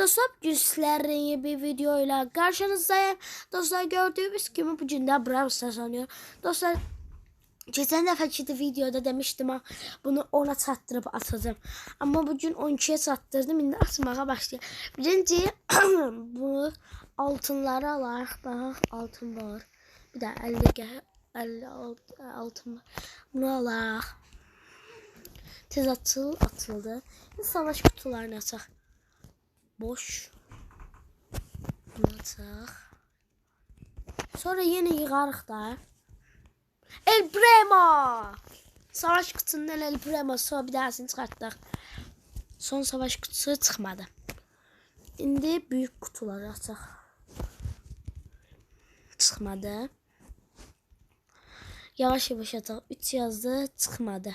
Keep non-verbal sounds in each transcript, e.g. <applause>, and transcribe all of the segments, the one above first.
dostlar yeni bir videoyla karşınızdayım. Dostlar gördüğünüz gibi bugün de Brawl Stars oynuyor. Dostlar geçen defeki de videoda demiştim ha bunu ona çattırıp atacağım. Ama bugün 12'ye çattırdım. Şimdi atmağa başlayayım. Birinci <clears throat> bu altınları alar. Bak altın var. Bir de 50, ge- 50 alt- altın var. Bunu alar. Tez atıl atıldı. Şimdi savaş kutularını açaq. Boş. Açaq. Sonra yine yığarıq da. El Primo! Savaş kutusundan El Primo sonra bir dahasını çıxartdıq. Son savaş kutusu çıxmadı. İndi büyük kutuları açaq. Çıxmadı. Yavaş yavaş açaq. 3 yazdı, çıxmadı.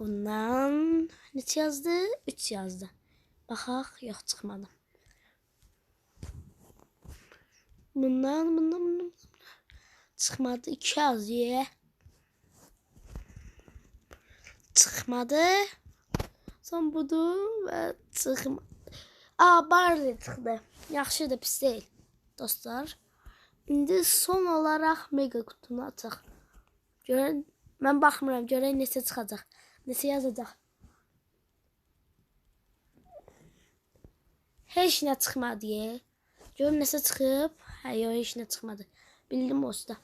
Bundan neçə yazdı? 3 yazdı. Baxaq, yox çıxmadı. Bundan, bundan, bundan. Çıxmadı. 2 yazdı. Çıxmadı. Son budur və çıxmadı. Aa, Barley çıxdı. Yaxşıdır, pis deyil. Dostlar. İndi son olaraq mega kutunu açaq. Görən, mən baxmıram, görək neçə çıxacaq. Neçə yazacaq. Heç nə çıxmadı. Görüm nəsə çıxıb. Hə, yox, heç nə çıxmadı. Bildim olsa.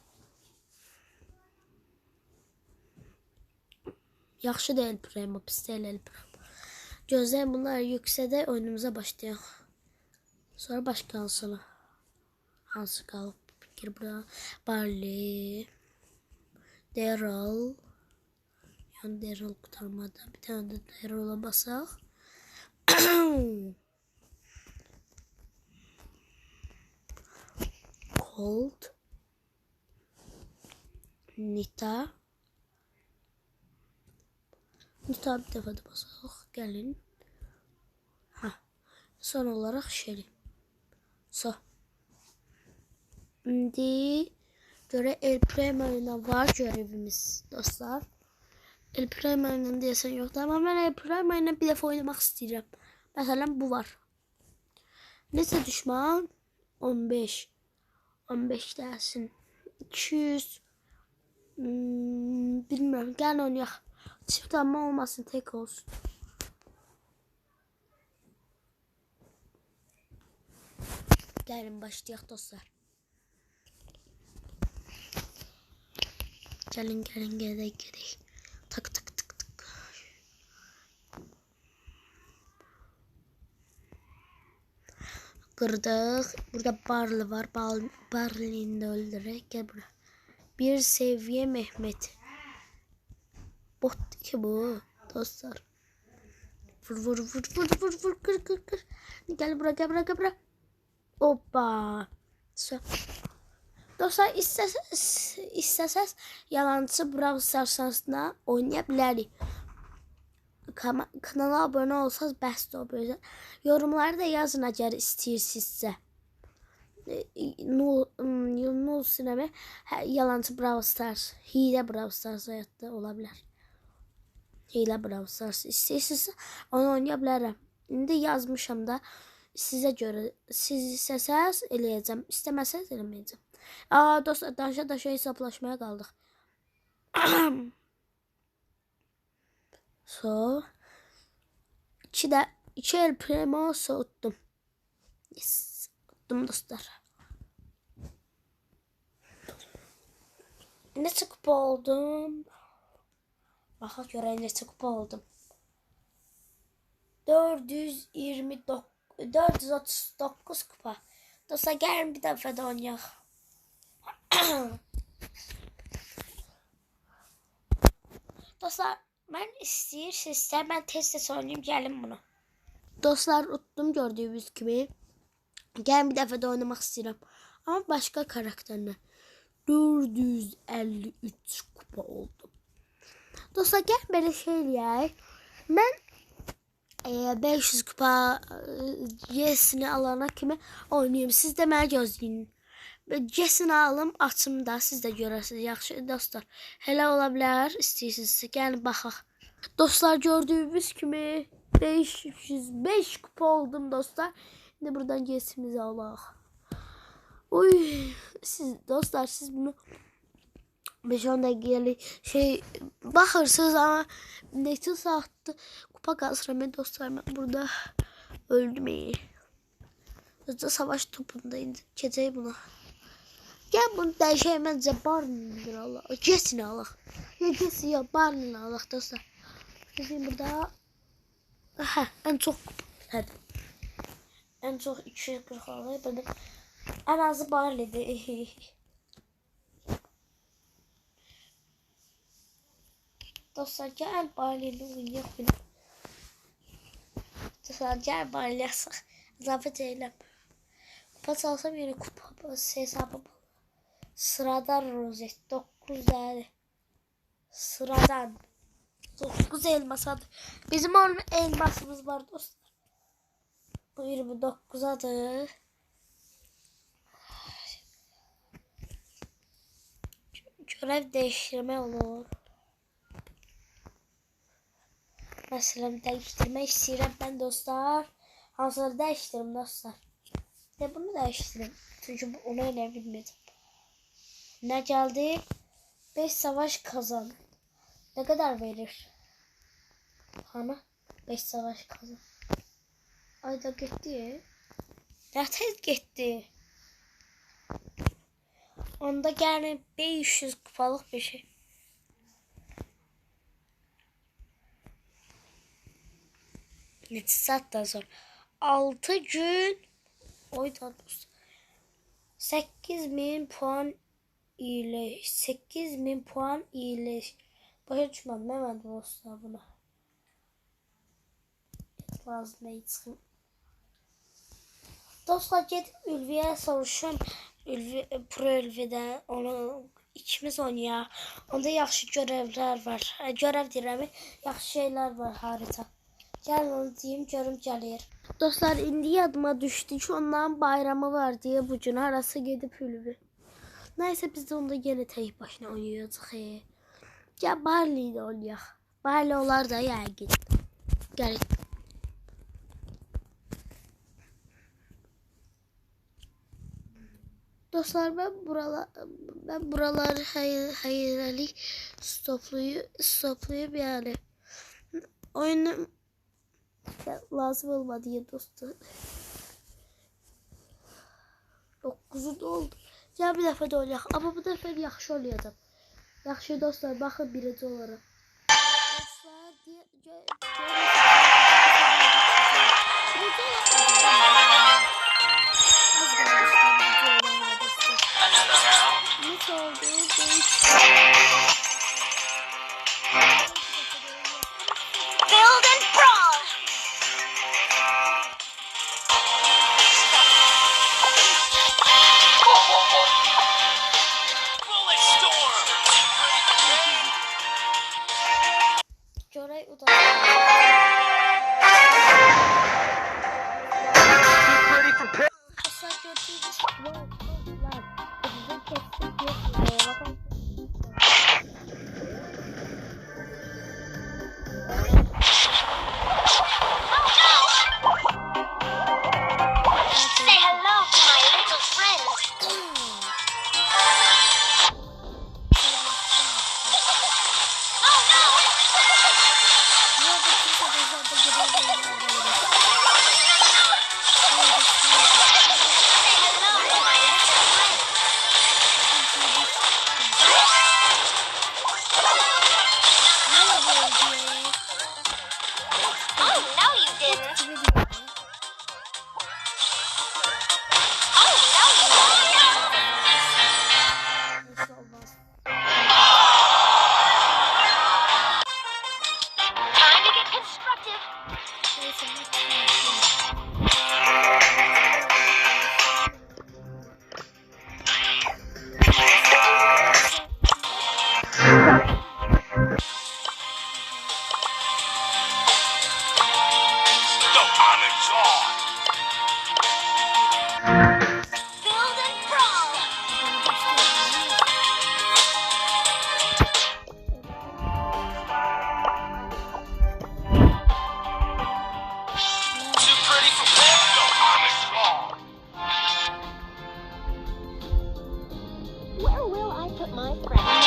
Yaxşı deyil Primo, pis deyil El Primo. Gözləyin bunlar yüksədə oyunumuza başlayaq. Sonra başqa hansını? Hansı qalıb? Gir bura. Barley. Daryl. Yani Daryl kurtarmadı. Bir tane de Daryl'a basak. <clears throat> Cold. Nita. Nita bir defa da basak. Gelin. Ha. Son olarak Shelly. So. Şimdi göre El Primo'yla var görevimiz dostlar. El Primo'yla diyesen yoktu ama ben El Primo'yla bir defa oynamak istiyorum. Mesela bu var. Neyse düşman 15 15 dersin 200 hmm, bilmiyorum gel oynayalım. Çift ama olmasın tek olsun. Gelin başlayalım dostlar. Gelin gelin gelin gelin. Kırdık. Burada Barley var. Bal, Barley'ini de öldürerek. Gel buraya. Bir seviye Mehmet. Bot ki bu dostlar. Vur vur vur vur vur vur kır kır kır. Gel buraya gel buraya gel buraya. Hoppa. So. Dostlar istəsəz, istəsəz yalancı Brawl Stars-da oynaya bilərik. Kama- Kanala abunə olsanız bəsdir o böyle. Yorumlarda yazın əgər istəyirsinizsə. E, Nul, nul sinema yalancı Brawl Stars, hile Brawl Stars həyatda ola bilər. Hile Brawl Stars istəyirsinizsə onu oynaya bilərəm. İndi yazmışam da sizə görə siz istəsəz eləyəcəm, istəməsəz eləməyəcəm. Aa dostlar danışa danışa hesaplaşmaya <clears throat> kaldık. so. İki de iki el primo soğuttum. Yes. Soğuttum dostlar. Ne kupa oldum? Baka göre ne kupa oldum. 429 439 kupa. Dostlar gelin bir defa da oynayalım. <clears throat> Dostlar ben istəyirsinizsə mən tez-tez oynayım gəlin bunu. Dostlar utdum gördüyünüz kimi. Gəlin bir dəfə də oynamaq istəyirəm. Amma başqa karakterlə. 453 kupa oldu. Dostlar gəl belə şey eləyək. Mən e, 500 kupa yesini alana kimi oynayım. Siz də məni gözləyin. Cesin alım açım da siz də görəsiniz. Yaxşı dostlar. Hələ ola bilər istəyirsinizsə gəlin baxaq. Dostlar gördüyünüz kimi 505 kupa oldum dostlar. Şimdi buradan gesimizi Allah. Uy siz dostlar siz bunu 5-10 dakikalı şey bakırsınız ama neti sattı. Kupa kasrame dostlar ben burada öldüm. Hızlı savaş topundayım. Keçeyi buna. Gel bunu değişemezce barındır Allah. Kesin Allah. Ya kesin ya barındır Allah dostlar. Şimdi burada Aha, en çok hadi. En çok 240 alıyor benim. En azı Barley'di. <laughs> Dostlar gel Barley'le oynayalım. Dostlar gel Barley'le yasak. Zafet eylem. Kupa salsam yine kupa hesabı Sıradan rozet. 9 tane. Sıradan. 9 elmas adı. Bizim onun elmasımız var dostlar. Bu 29 adı. Görev değiştirme olur. Mesela değiştirme istiyorum ben dostlar. Hansıları değiştiririm dostlar. Ve bunu değiştiririm. Çünkü bu- onu öyle bilmedim. Ne geldi? 5 savaş kazan. Ne kadar verir? Hana 5 savaş kazan. Ayda gitti. Ne tez gitti. Onda yani 500 kupalık bir şey. Netisattan sonra 6 gün oydan 8000 puan ile 8000 puan ile başa düşmədim hemen dostlar buna. Fazla içim. Dostlar gidip Ülvi'ye soruşun. Ülvi, Pro Ülvi'den onu ikimiz oynayaq. Onda yaxşı görevlər var. Hə, Görev deyirəm, yaxşı şeylər var harita. Gəlin onu deyim, görüm gəlir. Dostlar, indi yadıma düşdü ki, onların bayramı var diye bu gün arası gedib Ülvi. Neyse biz de onda yine tek başına oynayacağıq. He. Ya Barley de oynayaq. Barley olar da yəqin. Gəlin. Dostlar ben buralar ben buralar hayır hayırlı stopluyu stoplayıp yani oyunu lazım olmadı ya dostlar. 9'u doldu. Ya bir dəfə də oynayaq. Amma bu dəfə yaxşı oynayacağam. Yaxşı dostlar, baxın birinci olaraq. Dostlar, Birinci put my friend.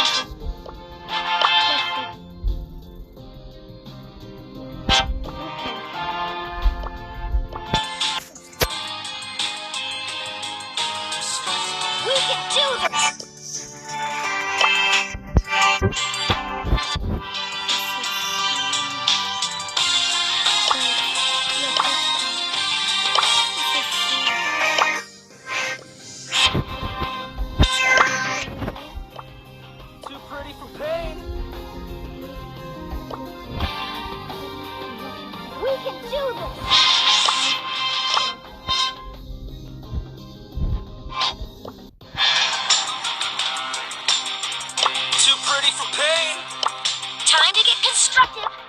destructive